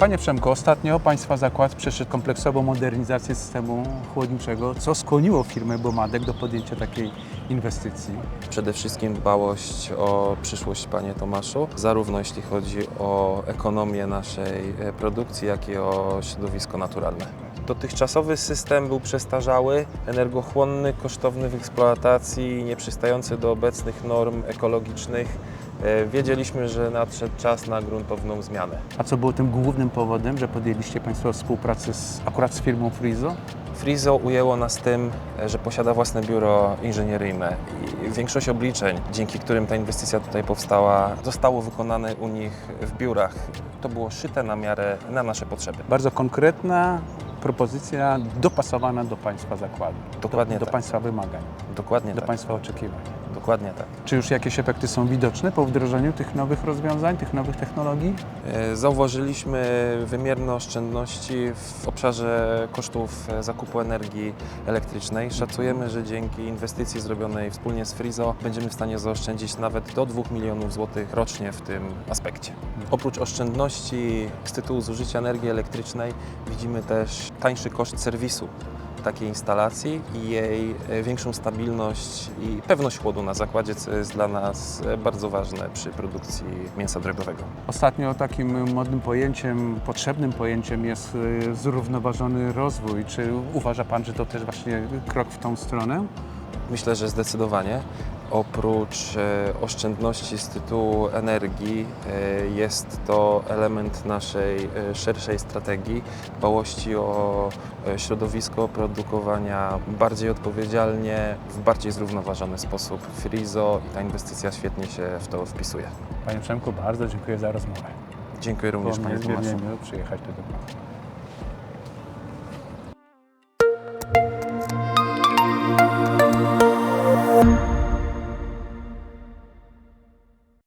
Panie Przemku, ostatnio Państwa zakład przeszedł kompleksową modernizację systemu chłodniczego, co skłoniło firmę Bomadek do podjęcia takiej inwestycji. Przede wszystkim dbałość o przyszłość, panie Tomaszu, zarówno jeśli chodzi o ekonomię naszej e, produkcji, jak i o środowisko naturalne. Dotychczasowy system był przestarzały, energochłonny, kosztowny w eksploatacji, nieprzystający do obecnych norm ekologicznych. E, Wiedzieliśmy, że nadszedł czas na gruntowną zmianę. A co było tym głównym powodem, że podjęliście Państwo współpracę z, akurat z firmą Frizo? Frizo ujęło nas tym, e, że posiada własne biuro inżynieryjne i większość obliczeń, dzięki którym ta inwestycja tutaj powstała, zostało wykonane u nich w biurach. To było szyte na miarę, na nasze potrzeby. Bardzo konkretna propozycja dopasowana do Państwa zakładu, Dokładnie do, do tak. Państwa wymagań, Dokładnie do tak. Państwa oczekiwań. Dokładnie tak. Czy już jakieś efekty są widoczne po wdrożeniu tych nowych rozwiązań, tych nowych technologii? E, Zauważyliśmy wymierne oszczędności w obszarze kosztów e, zakupu energii elektrycznej. Szacujemy, że dzięki inwestycji zrobionej wspólnie z Frizo będziemy w stanie zaoszczędzić nawet do 2 milionów złotych rocznie w tym aspekcie. Oprócz oszczędności z tytułu zużycia energii elektrycznej widzimy też tańszy koszt serwisu takiej instalacji i jej e, większą stabilność i pewność chłodu na zakładzie, co jest dla nas e, bardzo ważne przy produkcji mięsa drogowego. Ostatnio takim modnym pojęciem, potrzebnym pojęciem jest y, zrównoważony rozwój. Czy uważa Pan, że to też właśnie krok w tą stronę? Myślę, że zdecydowanie. Oprócz e, oszczędności z tytułu energii, e, jest to element naszej e, szerszej strategii dbałości o środowisko, produkowania bardziej odpowiedzialnie, w bardziej zrównoważony sposób. Frizo i ta inwestycja świetnie się w to wpisuje. Panie Przemku, bardzo dziękuję za rozmowę. Dziękuję również Panie Tomaszu. przyjechać do Pana.